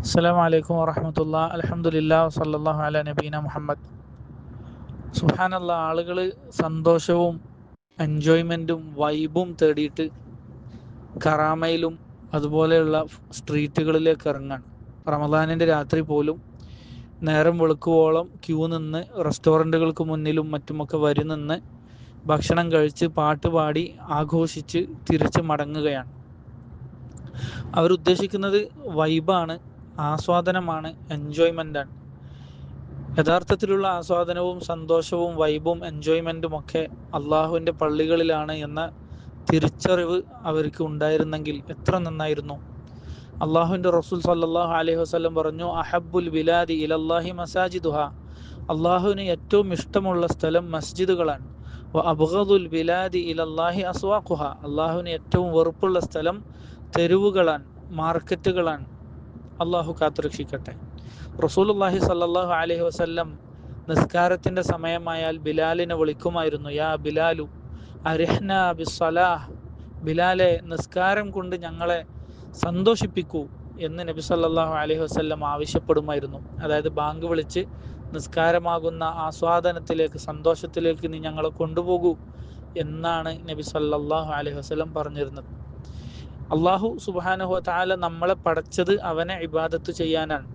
അസ്സാം വലൈക്കും വറഹമത്തുള്ള. അലഹമുല്ല സല്ലാഹു അല നബീന മുഹമ്മദ്. സുഹാനുള്ള ആളുകൾ സന്തോഷവും എൻജോയ്മെന്റും വൈബും തേടിയിട്ട് കറാമയിലും അതുപോലെയുള്ള സ്ട്രീറ്റുകളിലേക്ക് ഇറങ്ങാൻ റമദാനിന്റെ രാത്രി പോലും നേരം വെളുക്കുവോളം ക്യൂ നിന്ന് റെസ്റ്റോറന്റുകൾക്ക് മുന്നിലും മറ്റുമൊക്കെ വരി നിന്ന് ഭക്ഷണം കഴിച്ച് പാട്ട് പാടി ആഘോഷിച്ച് തിരിച്ച് മടങ്ങുകയാണ്. അവരുദ്ദേശിക്കുന്നത് വൈബാണ്. ആസ്വാദനമാണ് എൻജോയ്മെന്റാണ് യഥാർത്ഥത്തിലുള്ള ആസ്വാദനവും സന്തോഷവും വൈബും എൻജോയ്മെന്റും ഒക്കെ അള്ളാഹുവിന്റെ പള്ളികളിലാണ് എന്ന തിരിച്ചറിവ് അവർക്ക് ഉണ്ടായിരുന്നെങ്കിൽ എത്ര നന്നായിരുന്നു. അള്ളാഹുവിന്റെ റസൂൽ സല്ലാഹു അലൈഹി വസ്ലം പറഞ്ഞു അഹബുൽ ബിലാദി ഇലല്ലാഹി മസാജിദുഹ. അള്ളാഹുവിന് ഏറ്റവും ഇഷ്ടമുള്ള സ്ഥലം മസ്ജിദുകളാണ്. അബ്ഗദുൽ ബിലാദി ഇലല്ലാഹി അസ്വാഖുഹ. അള്ളാഹുവിന് ഏറ്റവും വെറുപ്പുള്ള സ്ഥലം തെരുവുകളാണ് മാർക്കറ്റുകളാണ്. അള്ളാഹു കാത്തുരക്ഷിക്കട്ടെ റസൂലുല്ലാഹി സല്ലാഹു അലഹി വസ്ല്ലം നിസ്കാരത്തിന്റെ സമയമായാൽ ബിലാലിനെ വിളിക്കുമായിരുന്നു യാ ബിലാലു അരിഹ്ന ബിസ്സലാഹ് ബിലാലെ നിസ്കാരം കൊണ്ട് ഞങ്ങളെ സന്തോഷിപ്പിക്കൂ എന്ന് നബി സല്ലാഹു അലഹി വസ്ല്ലം ആവശ്യപ്പെടുമായിരുന്നു. അതായത് ബാങ്ക് വിളിച്ച് നിസ്കാരമാകുന്ന ആസ്വാദനത്തിലേക്ക് സന്തോഷത്തിലേക്ക് നീ ഞങ്ങളെ കൊണ്ടുപോകൂ എന്നാണ് നബി സല്ലാഹു അലൈഹി വസ്ലം പറഞ്ഞിരുന്നത്. അള്ളാഹു സുബാനഹു താല നമ്മളെ പടച്ചത് അവനെ ഇബാദത്ത് ചെയ്യാനാണ്.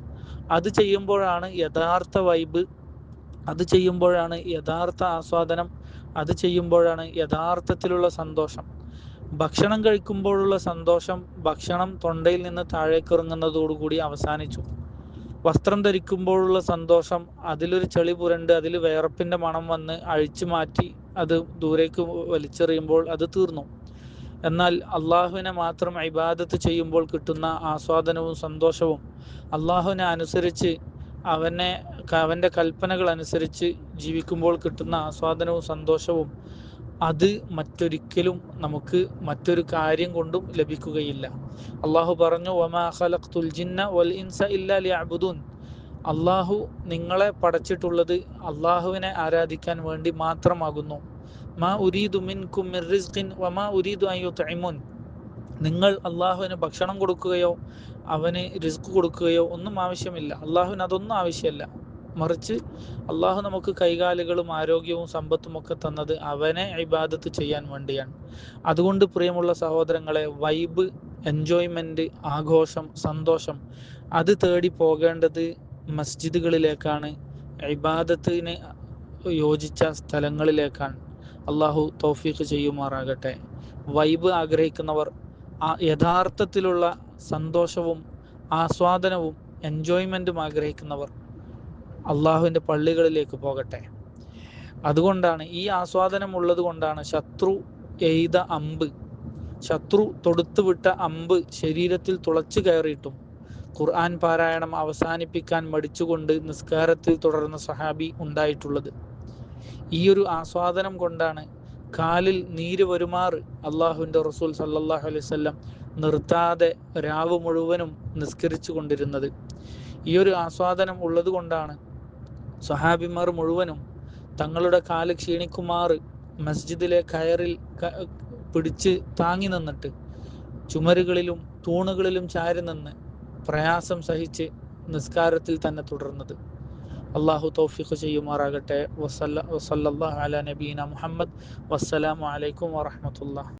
അത് ചെയ്യുമ്പോഴാണ് യഥാർത്ഥ വൈബ് അത് ചെയ്യുമ്പോഴാണ് യഥാർത്ഥ ആസ്വാദനം അത് ചെയ്യുമ്പോഴാണ് യഥാർത്ഥത്തിലുള്ള സന്തോഷം. ഭക്ഷണം കഴിക്കുമ്പോഴുള്ള സന്തോഷം ഭക്ഷണം തൊണ്ടയിൽ നിന്ന് താഴേക്ക് ഇറങ്ങുന്നതോടുകൂടി അവസാനിച്ചു. വസ്ത്രം ധരിക്കുമ്പോഴുള്ള സന്തോഷം അതിലൊരു ചെളി പുരണ്ട് അതിൽ വയറപ്പിന്റെ മണം വന്ന് അഴിച്ചു മാറ്റി അത് ദൂരേക്ക് വലിച്ചെറിയുമ്പോൾ അത് തീർന്നു. എന്നാൽ അള്ളാഹുവിനെ മാത്രം ഇബാദത്ത് ചെയ്യുമ്പോൾ കിട്ടുന്ന ആസ്വാദനവും സന്തോഷവും അള്ളാഹുവിനെ അനുസരിച്ച് അവനെ അവന്റെ കൽപ്പനകൾ അനുസരിച്ച് ജീവിക്കുമ്പോൾ കിട്ടുന്ന ആസ്വാദനവും സന്തോഷവും അത് മറ്റൊരിക്കലും നമുക്ക് മറ്റൊരു കാര്യം കൊണ്ടും ലഭിക്കുകയില്ല. അള്ളാഹു പറഞ്ഞു വമാ ഖലഖ്തുൽ ജിന്ന വൽ ഇൻസ ഇല്ലാ അള്ളാഹു നിങ്ങളെ പടച്ചിട്ടുള്ളത് അള്ളാഹുവിനെ ആരാധിക്കാൻ വേണ്ടി മാത്രമാകുന്നു. മാ ഉരീദു മിൻകും മിർ റിസ്ഖിൻ വമാ ഉരീദു അൻ യുത്ഇമുൻ. നിങ്ങൾ അള്ളാഹുവിന് ഭക്ഷണം കൊടുക്കുകയോ അവന് റിസ്ക് കൊടുക്കുകയോ ഒന്നും ആവശ്യമില്ല. അള്ളാഹുവിന് അതൊന്നും ആവശ്യമില്ല. മറിച്ച് അള്ളാഹു നമുക്ക് കൈകാലുകളും ആരോഗ്യവും സമ്പത്തും ഒക്കെ തന്നത് അവനെ ഇബാദത്ത് ചെയ്യാൻ വേണ്ടിയാണ്. അതുകൊണ്ട് പ്രിയമുള്ള സഹോദരങ്ങളെ വൈബ് എൻജോയ്മെന്റ് ആഘോഷം സന്തോഷം അത് തേടി പോകേണ്ടത് മസ്ജിദുകളിലേക്കാണ്. ഇബാദത്തിന് യോജിച്ച സ്ഥലങ്ങളിലേക്കാണ്. അള്ളാഹു തൗഫീഖ് ചെയ്യുമാറാകട്ടെ. വൈബ് ആഗ്രഹിക്കുന്നവർ ആ യഥാർത്ഥത്തിലുള്ള സന്തോഷവും ആസ്വാദനവും എൻജോയ്മെന്റും ആഗ്രഹിക്കുന്നവർ അള്ളാഹുവിന്റെ പള്ളികളിലേക്ക് പോകട്ടെ. അതുകൊണ്ടാണ് ഈ ആസ്വാദനം ഉള്ളത് കൊണ്ടാണ് ശത്രു എയ്ത അമ്പ് ശത്രു തൊടുത്തുവിട്ട അമ്പ് ശരീരത്തിൽ തുളച്ചു കയറിയിട്ടും ഖുർആൻ പാരായണം അവസാനിപ്പിക്കാൻ മടിച്ചുകൊണ്ട് നിസ്കാരത്തിൽ തുടർന്ന സഹാബി ഉണ്ടായിട്ടുള്ളത്. ഈ ഒരു ആസ്വാദനം കൊണ്ടാണ് കാലിൽ നീര് വരുമാറ് അള്ളാഹുവിന്റെ റസൂൽ സല്ലാഹു അലൈഹി വല്ലം നിർത്താതെ രാവ് മുഴുവനും നിസ്കരിച്ചു കൊണ്ടിരുന്നത്. ഈ ഒരു ആസ്വാദനം ഉള്ളത് കൊണ്ടാണ് സഹാബിമാർ മുഴുവനും തങ്ങളുടെ കാൽ ക്ഷീണിക്കുമാറ് മസ്ജിദിലെ കയറിൽ പിടിച്ച് താങ്ങി നിന്നിട്ട് ചുമരുകളിലും തൂണുകളിലും ചാരി നിന്ന് പ്രയാസം സഹിച്ച് നിസ്കാരത്തിൽ തന്നെ തുടർന്നത്. അള്ളാഹു തൗഫിഖ് ചെയ്യുമാറാകട്ടെ. വസല്ല വസല്ലാ അല നബീന മുഹമ്മദ്. വസ്സലാമലൈക്കും അലൈക്കും വറഹമത്തുള്ള